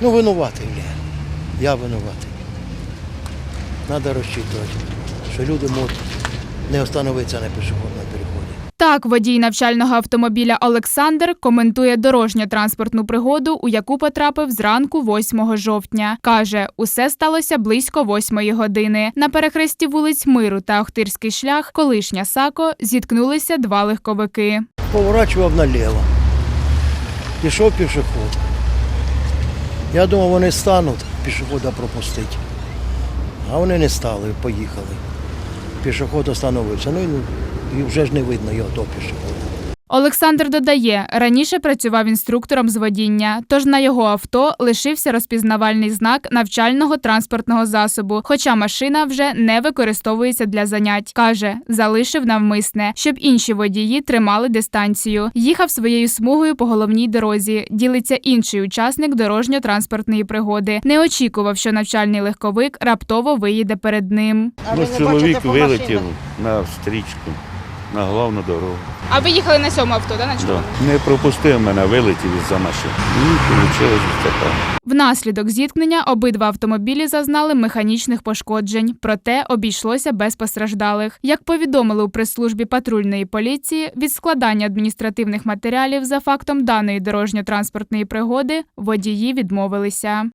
Ну, винуватий я. Я винуватий. Треба розчитувати, що люди можуть не остановитися на пішохідному переході. Так, водій навчального автомобіля Олександр коментує дорожньо-транспортну пригоду, у яку потрапив зранку 8 жовтня. Каже, усе сталося близько 8 години. На перехресті вулиць Миру та Охтирський шлях, колишня Сако, зіткнулися два легковики. Поворачував наліво. Пішов пішохід. Я думав, вони стануть пішохода пропустити. А вони не стали, поїхали. Пішохід остановився. Ну і- вже ж не видно його того пішохода. Олександр додає, раніше працював інструктором з водіння, тож на його авто лишився розпізнавальний знак навчального транспортного засобу, хоча машина вже не використовується для занять. Каже, залишив навмисне, щоб інші водії тримали дистанцію. Їхав своєю смугою по головній дорозі. Ділиться інший учасник дорожньо-транспортної пригоди. Не очікував, що навчальний легковик раптово виїде перед ним. Ну, чоловік вилетів на стрічку, на головну дорогу. А ви їхали на цьому авто, да, на Да. Не пропустив мене, вилетів із-за машини. І вийшло таке. Внаслідок зіткнення обидва автомобілі зазнали механічних пошкоджень, проте обійшлося без постраждалих. Як повідомили у прес-службі патрульної поліції, від складання адміністративних матеріалів за фактом даної дорожньо-транспортної пригоди водії відмовилися.